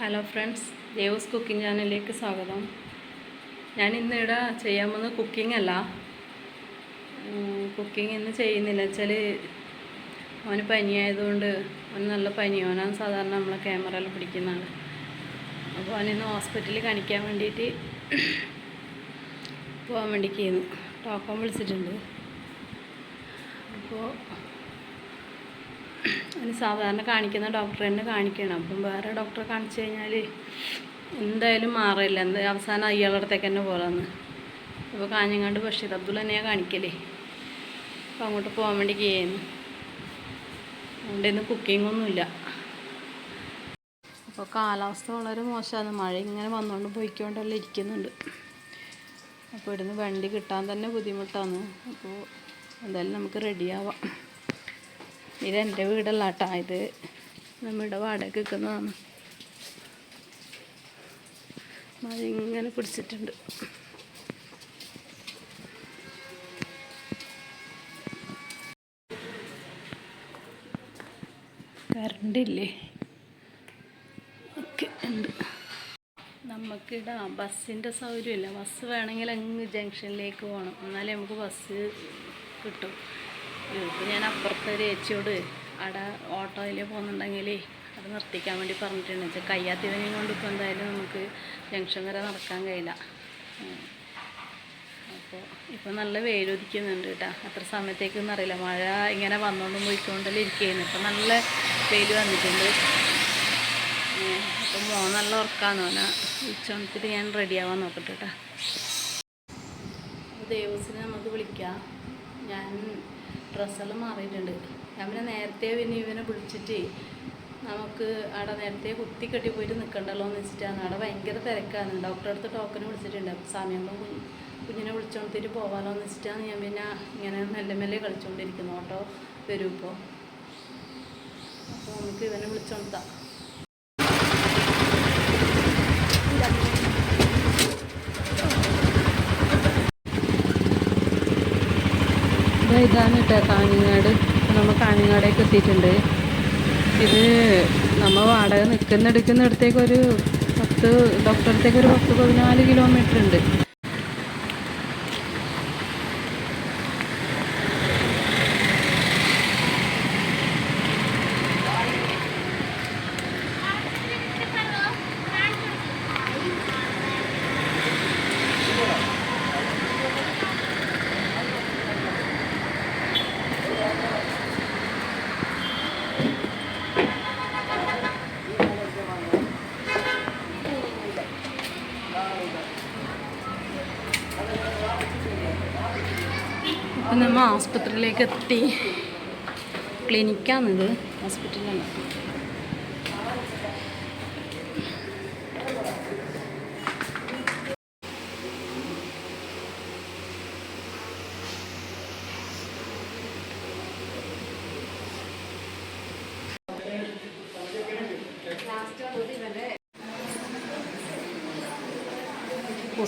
Hello friends Devas cooking ചാനലിലേക്ക് സ്വാഗതം. ഞാൻ ഇന്ന് ഇവിടെ ചെയ്യാൻ പോകുന്ന കുക്കിംഗ് അല്ല. കുക്കിംഗ് ഇന്ന് ചെയ്യുന്നില്ല. വെച്ചാൽ അവന് പനിയായതുകൊണ്ട് അവന് നല്ല പനി. അവനാണ് സാധാരണ നമ്മളെ ക്യാമറയിൽ പിടിക്കുന്ന ആൾ അപ്പോൾ അവനിന്ന് ഹോസ്പിറ്റലിൽ കാണിക്കാൻ വേണ്ടിയിട്ട് പോകാൻ വേണ്ടി ചെയ്യുന്നു. ടോക്കൺ വിളിച്ചിട്ടുണ്ട്. അപ്പോൾ അതിന് സാധാരണ കാണിക്കുന്ന ഡോക്ടറെ തന്നെ കാണിക്കണം. അപ്പം വേറെ ഡോക്ടറെ കാണിച്ചു കഴിഞ്ഞാൽ എന്തായാലും മാറില്ല. എന്താ അവസാനം അയ്യാളുടെ അടുത്തേക്ക് തന്നെ പോകാമെന്ന് അപ്പോൾ കാഞ്ഞങ്ങാണ്ട് ബഷീർ അബ്ദുൾ തന്നെയാണ് കാണിക്കലേ. അപ്പോൾ അങ്ങോട്ട് പോകാൻ വേണ്ടി കഴിയുന്നു അതുകൊണ്ട് ഇന്ന് കുക്കിങ്ങൊന്നുമില്ല അപ്പോൾ കാലാവസ്ഥ വളരെ മോശമാണ്. മഴ ഇങ്ങനെ വന്നുകൊണ്ട് പോയിക്കൊണ്ടല്ല ഇരിക്കുന്നുണ്ട്. അപ്പോൾ ഇവിടുന്ന് വണ്ടി കിട്ടാൻ തന്നെ ബുദ്ധിമുട്ടാണ്. അപ്പോൾ എന്തായാലും നമുക്ക് റെഡിയാവാം ഇത് എന്റെ വീടല്ല കേട്ടോ ഇത് നമ്മുടെ വാടക നിൽക്കുന്നതാണ് മഴ ഇങ്ങനെ പിടിച്ചിട്ടുണ്ട്. കറണ്ടില്ലേ? ഒക്കെ ഉണ്ട്. നമുക്കിടാ ബസ്സിന്റെ സൗകര്യമില്ല. ബസ് വേണമെങ്കിൽ അങ്ങ് ജംഗ്ഷനിലേക്ക് പോകണം. എന്നാലേ നമുക്ക് ബസ് കിട്ടും. ഇപ്പോൾ ഞാൻ അപ്പുറത്ത് ഒരു ചേച്ചിയോട് അവിടെ ഓട്ടോയിൽ പോകുന്നുണ്ടെങ്കിൽ അത് നിർത്തിക്കാൻ വേണ്ടി പറഞ്ഞിട്ടുണ്ട്. വെച്ചാൽ കയ്യാത്തിനെ കൊണ്ട് ഇപ്പോൾ എന്തായാലും നമുക്ക് ജംഗ്ഷൻ വരെ നടക്കാൻ കഴിയില്ല. അപ്പോൾ ഇപ്പോൾ നല്ല വെയിലൊതിക്കുന്നുണ്ട് കേട്ടോ. അത്ര സമയത്തേക്കൊന്നും അറിയില്ല. മഴ ഇങ്ങനെ വന്നുകൊണ്ടും പോയിക്കൊണ്ടല്ലേ ഇരിക്കുകയായിരുന്നു ഇപ്പം നല്ല വെയിൽ വന്നിട്ടുണ്ട്. അപ്പം മോൻ നല്ല ഉറക്കാന്ന് പറഞ്ഞാൽ ഉച്ചവണത്തിട്ട് ഞാൻ റെഡിയാവാൻ നോക്കട്ടെ കേട്ടോ. ദേവസിനെ നമുക്ക് വിളിക്കാം. ഞാൻ ഡ്രസ്സെല്ലാം മാറിയിട്ടുണ്ട്. പിന്നെ നേരത്തെ പിന്നെ ഇവനെ വിളിച്ചിട്ട് നമുക്ക് അവിടെ നേരത്തെ കുത്തി കെട്ടി പോയിട്ട് നിൽക്കണ്ടല്ലോ എന്ന് വെച്ചിട്ടാണ് അവിടെ ഭയങ്കര തിരക്കാണ്. ഡോക്ടറെ അടുത്ത് ടോക്കൺ വിളിച്ചിട്ടുണ്ട്. അപ്പം സമയമാകുമ്പോൾ കുഞ്ഞ് കുഞ്ഞിനെ വിളിച്ചോണ്ടിട്ട് പോകാമല്ലോ എന്ന് വെച്ചിട്ടാണ് ഞാൻ പിന്നെ ഇങ്ങനെ മെല്ലെ മെല്ലെ കളിച്ചുകൊണ്ടിരിക്കുന്നു ഓട്ടോ വരും ഇപ്പോൾ അപ്പോൾ നമുക്ക് ഇവനെ വിളിച്ചോണ്ടാം ഇതാണ് കേട്ടോ കാഞ്ഞങ്ങാട് നമ്മൾ കാഞ്ഞങ്ങാടേക്ക് എത്തിയിട്ടുണ്ട്. ഇത് നമ്മൾ വാടക നിൽക്കുന്ന എടുക്കുന്നിടത്തേക്ക് ഒരു പത്ത് ഡോക്ടറത്തേക്ക് ഒരു പത്ത് പതിനാല് കിലോമീറ്റർ ഉണ്ട്. അപ്പം നമ്മൾ ആസ്പത്രിയിലേക്ക് എത്തി. ക്ലിനിക്കാണിത്. ഹോസ്പിറ്റലാണ്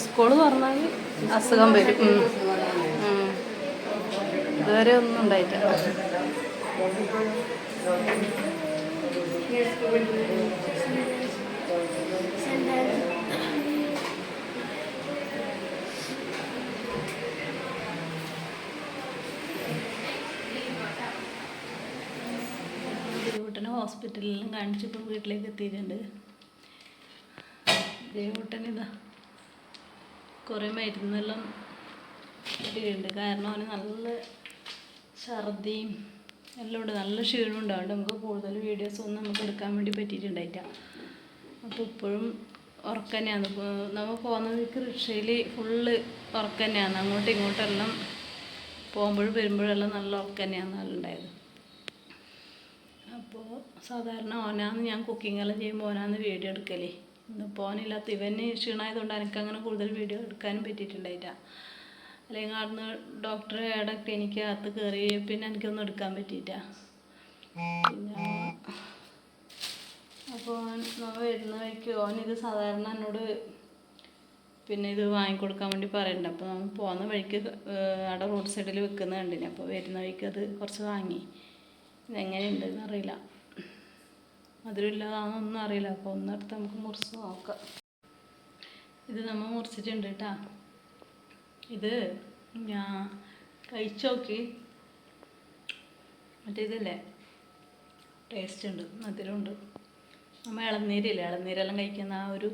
സ്കൂൾ തുറന്നാൽ അസുഖം വരും. ഇതുവരെ ഒന്നും ഉണ്ടായിട്ടില്ല. ദേവൂട്ടനെ ഹോസ്പിറ്റലിലും കാണിച്ചിപ്പോൾ വീട്ടിലേക്ക് എത്തിയിട്ടുണ്ട്. ദേവൂട്ടൻ ഇതാ കുറേ മരുന്നെല്ലാം ഇട്ടിട്ടുണ്ട്. കാരണം അവന് നല്ല ഛർദിയും എല്ലാം ഉണ്ട്. നല്ല ക്ഷീണം ഉണ്ട്. നമുക്ക് കൂടുതൽ വീഡിയോസ് ഒന്നും നമുക്ക് എടുക്കാൻ വേണ്ടി പറ്റിയിട്ടുണ്ടായിട്ടില്ല. അപ്പോൾ ഇപ്പോഴും ഉറക്കം തന്നെയാണ്. ഇപ്പോൾ നമ്മൾ പോകുന്ന വഴിക്ക് റിക്ഷയിൽ ഫുള്ള് ഉറക്കം തന്നെയാണ്. അങ്ങോട്ടും ഇങ്ങോട്ടെല്ലാം പോകുമ്പോഴും വരുമ്പോഴെല്ലാം നല്ല ഉറക്കം തന്നെയാണ് ഉണ്ടായത്. അപ്പോൾ സാധാരണ ഓനാന്ന് ഞാൻ കുക്കിംഗ് എല്ലാം ചെയ്യുമ്പോൾ ഓനാന്ന് വീഡിയോ എടുക്കലേ. ഇന്ന് പോകാനില്ലാത്ത ഇവന് ക്ഷീണമായതുകൊണ്ട് എനിക്കങ്ങനെ കൂടുതൽ വീഡിയോ എടുക്കാനും പറ്റിയിട്ടുണ്ടായില്ല. അല്ലെങ്കിൽ അവിടുന്ന് ഡോക്ടറെ ഇടയ്ക്ക് എനിക്ക് അകത്ത് കയറി പിന്നെ എനിക്കൊന്നും എടുക്കാൻ പറ്റിയില്ല. പിന്നെ അപ്പോൾ നമ്മൾ വരുന്ന വഴിക്ക് ഓനിത് സാധാരണ എന്നോട് പിന്നെ ഇത് വാങ്ങിക്കൊടുക്കാൻ വേണ്ടി പറയുന്നുണ്ട് അപ്പോൾ നമ്മൾ പോകുന്ന വഴിക്ക് അവിടെ റോഡ് സൈഡിൽ വെക്കുന്ന കണ്ടിന്. അപ്പോൾ വരുന്ന വഴിക്ക് അത് കുറച്ച് വാങ്ങി. ഇതെങ്ങനെയുണ്ടെന്ന് അറിയില്ല. മധുരമില്ലാതാണെന്നൊന്നും അറിയില്ല. അപ്പോൾ ഒന്നടുത്ത് നമുക്ക് മുറിച്ച് നോക്കാം. ഇത് നമ്മൾ മുറിച്ചിട്ടുണ്ട് കേട്ടാ ഇത് ഞാൻ കഴിച്ചു നോക്കി മറ്റേ ഇതല്ലേ? ടേസ്റ്റ് ഉണ്ട് മധുരമുണ്ട്. നമ്മൾ ഇളനീരില്ലേ? ഇളനീരെല്ലാം കഴിക്കുന്ന ആ ഒരു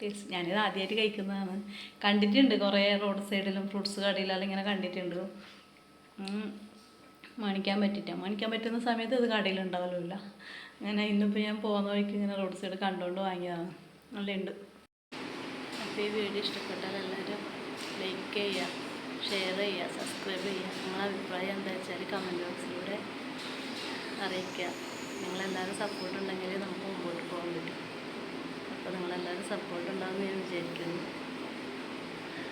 ടേസ്റ്റ് ഞാനിത് ആദ്യമായിട്ട് കഴിക്കുന്നതാണ്. കണ്ടിട്ടുണ്ട് കുറേ റോഡ് സൈഡിലും ഫ്രൂട്ട്സ് കടയിലെല്ലാം ഇങ്ങനെ കണ്ടിട്ടുണ്ട്. മണിക്കാൻ പറ്റില്ല മേടിക്കാൻ പറ്റുന്ന സമയത്ത് ഇത് കടയിലുണ്ടാവലുമില്ല. അങ്ങനെ ഇന്നിപ്പോൾ ഞാൻ പോകുന്ന വഴിക്ക് ഇങ്ങനെ റോഡ് സൈഡ് കണ്ടുകൊണ്ട് വാങ്ങിയതാണ്. നല്ലുണ്ട് അപ്പോൾ ഈ വീഡിയോ ഇഷ്ടപ്പെട്ടാൽ എല്ലാവരും ലൈക്ക് ചെയ്യുക ഷെയർ ചെയ്യുക സബ്സ്ക്രൈബ് ചെയ്യുക നിങ്ങളുടെ അഭിപ്രായം എന്താ വെച്ചാൽ കമന്റ് ബോക്സിലൂടെ അറിയിക്കുക നിങ്ങളെല്ലാവരും സപ്പോർട്ട് ഉണ്ടെങ്കിൽ നമുക്ക് മുമ്പോട്ട് പോകാൻ പറ്റും. അപ്പോൾ നിങ്ങളെല്ലാവരും സപ്പോർട്ട് ഉണ്ടാകുമെന്ന് ഞാൻ വിചാരിക്കുന്നു.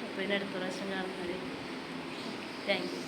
അപ്പോൾ ഇതിന്റെ അടുത്ത പ്രാവശ്യം കാണുന്നത് താങ്ക് യു